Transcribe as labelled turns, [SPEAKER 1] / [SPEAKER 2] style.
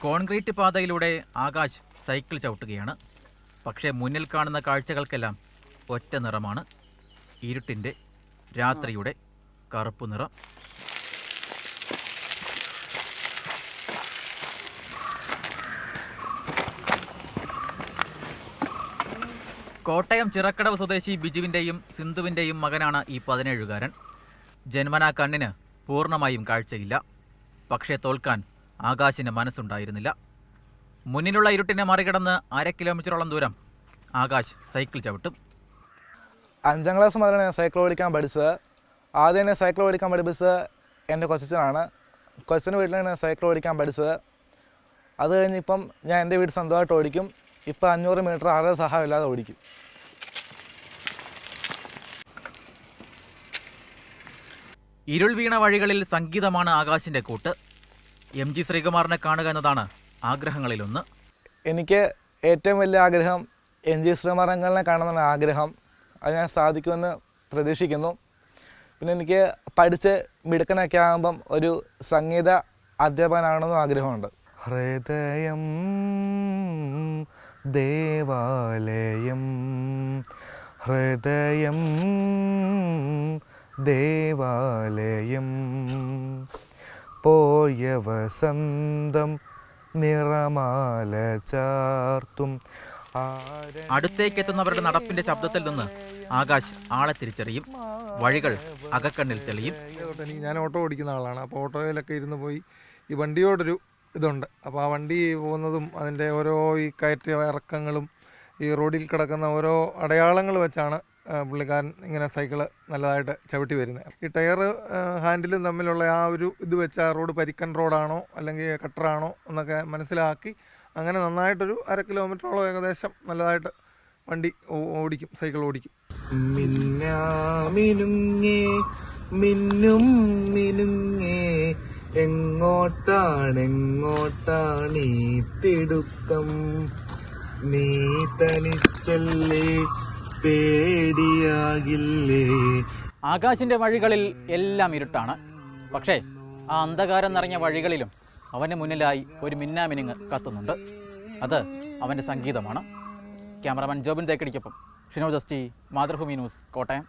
[SPEAKER 1] Concrete പാതയിലൂടെ Akash cycle ചവിട്ടുകയാണ്. പക്ഷേ മുന്നിൽ കാണുന്ന കാഴ്ചകൾക്കെല്ലാം ഒറ്റ നിറമാണ്. ഇരുട്ടിന്റെ രാത്രിയുടെ കറുപ്പ് നിറം. കോട്ടയം ചിറക്കടവ് സ്വദേശി ബിജുവിന്റെയും സിന്ധുവിന്റെയും മകനാണ് ഈ പതിനേഴുകാരൻ. ജന്മനാ കണ്ണിന് പൂർണമായും കാഴ്ചയില്ല. പക്ഷേ തോൽക്കാൻ ആകാശിന് മനസ്സുണ്ടായിരുന്നില്ല. മുന്നിലുള്ള ഇരുട്ടിനെ മറികടന്ന് അര കിലോമീറ്ററോളം ദൂരം ആകാശ് സൈക്കിൾ ചവിട്ടും.
[SPEAKER 2] അഞ്ചാം ക്ലാസ് മുതലാണ് ഞാൻ സൈക്കിൾ ഓടിക്കാൻ പഠിച്ചത്. ആദ്യം എന്നെ സൈക്കിൾ ഓടിക്കാൻ പഠിപ്പിച്ചത് എന്റെ കൊച്ചനാണ് കൊച്ചന്റെ വീട്ടിലാണ് ഞാൻ സൈക്കിൾ ഓടിക്കാൻ പഠിച്ചത്. അത് കഴിഞ്ഞ് ഇപ്പം ഞാൻ എന്റെ വീട് സ്വന്തമായിട്ട് ഓടിക്കും. ഇപ്പം അഞ്ഞൂറ് മീറ്റർ ആരുടെ സഹായമില്ലാതെ ഓടിക്കും.
[SPEAKER 1] ഇരുൾ വീണ വഴികളിൽ സംഗീതമാണ് ആകാശിന്റെ കൂട്ട്. എം ജി ശ്രീകുമാറിനെ കാണുക എന്നതാണ് ആഗ്രഹങ്ങളിലൊന്ന്.
[SPEAKER 2] എനിക്ക് ഏറ്റവും വലിയ ആഗ്രഹം എം ജി ശ്രീകുമാറിനെ കാണുന്ന ആഗ്രഹം. അത് ഞാൻ സാധിക്കുമെന്ന് പ്രതീക്ഷിക്കുന്നു. പിന്നെ എനിക്ക് പഠിച്ച് മിടുക്കനൊക്കെ ആകുമ്പം ഒരു സംഗീത അധ്യാപകനാണെന്നും ആഗ്രഹമുണ്ട്. ഹൃദയം ദേവാലയം ഹൃദയം ദേവാലയം. പോയ വസന്തം നിറമാല ചാർത്തും
[SPEAKER 1] അടുത്തേക്കെത്തുന്നവരുടെ നടപ്പിന്റെ ശബ്ദത്തിൽ നിന്ന് ആകാശ് ആളെ തിരിച്ചറിയും വഴികൾ അകക്കണ്ണിൽ തെളിയും.
[SPEAKER 3] എനിക്ക് ഞാൻ ഓട്ടോ ഓടിക്കുന്ന ആളാണ്. അപ്പോൾ ഓട്ടോയിലൊക്കെ ഇരുന്ന് പോയി ഈ വണ്ടിയോടൊരു ഇതുണ്ട്. അപ്പോൾ ആ വണ്ടി പോകുന്നതും അതിന്റെ ഓരോ ഈ കയറ്റ ഇറക്കങ്ങളും ഈ റോഡിൽ കിടക്കുന്ന ഓരോ അടയാളങ്ങൾ വെച്ചാണ് പുള്ളിക്കാരൻ ഇങ്ങനെ സൈക്കിൾ നല്ലതായിട്ട് ചവിട്ടി വരുന്നത് ഈ ടയർ ഹാൻഡിലും തമ്മിലുള്ള ആ ഒരു ഇത് വെച്ച് ആ റോഡ് പരിക്കൻ റോഡാണോ അല്ലെങ്കിൽ കട്ടറാണോ എന്നൊക്കെ മനസ്സിലാക്കി അങ്ങനെ നന്നായിട്ടൊരു അര കിലോമീറ്ററോളം ഏകദേശം നല്ലതായിട്ട് വണ്ടി ഓടിക്കും സൈക്കിൾ ഓടിക്കും.
[SPEAKER 2] മിന്നും മിനുങ്ങേ എങ്ങോട്ടാണ് എങ്ങോട്ടാണ് ഈ തിടുക്കം? നീ തനിച്ചല്ലേ പേടിയാകില്ലേ?
[SPEAKER 1] ആകാശിന്റെ വഴികളിൽ എല്ലാം ഇരുട്ടാണ്. പക്ഷേ ആ അന്ധകാരം നിറഞ്ഞ വഴികളിലും അവന് മുന്നിലായി ഒരു മിന്നാമിനുങ്ങ് കത്തുന്നുണ്ട്. അത് അവന്റെ സംഗീതമാണ്. ക്യാമറമാൻ ജോബിൻ തേക്കടിക്കൊപ്പം. ഷിനോ ജസ്റ്റി മാതൃഭൂമി ന്യൂസ് കോട്ടയം.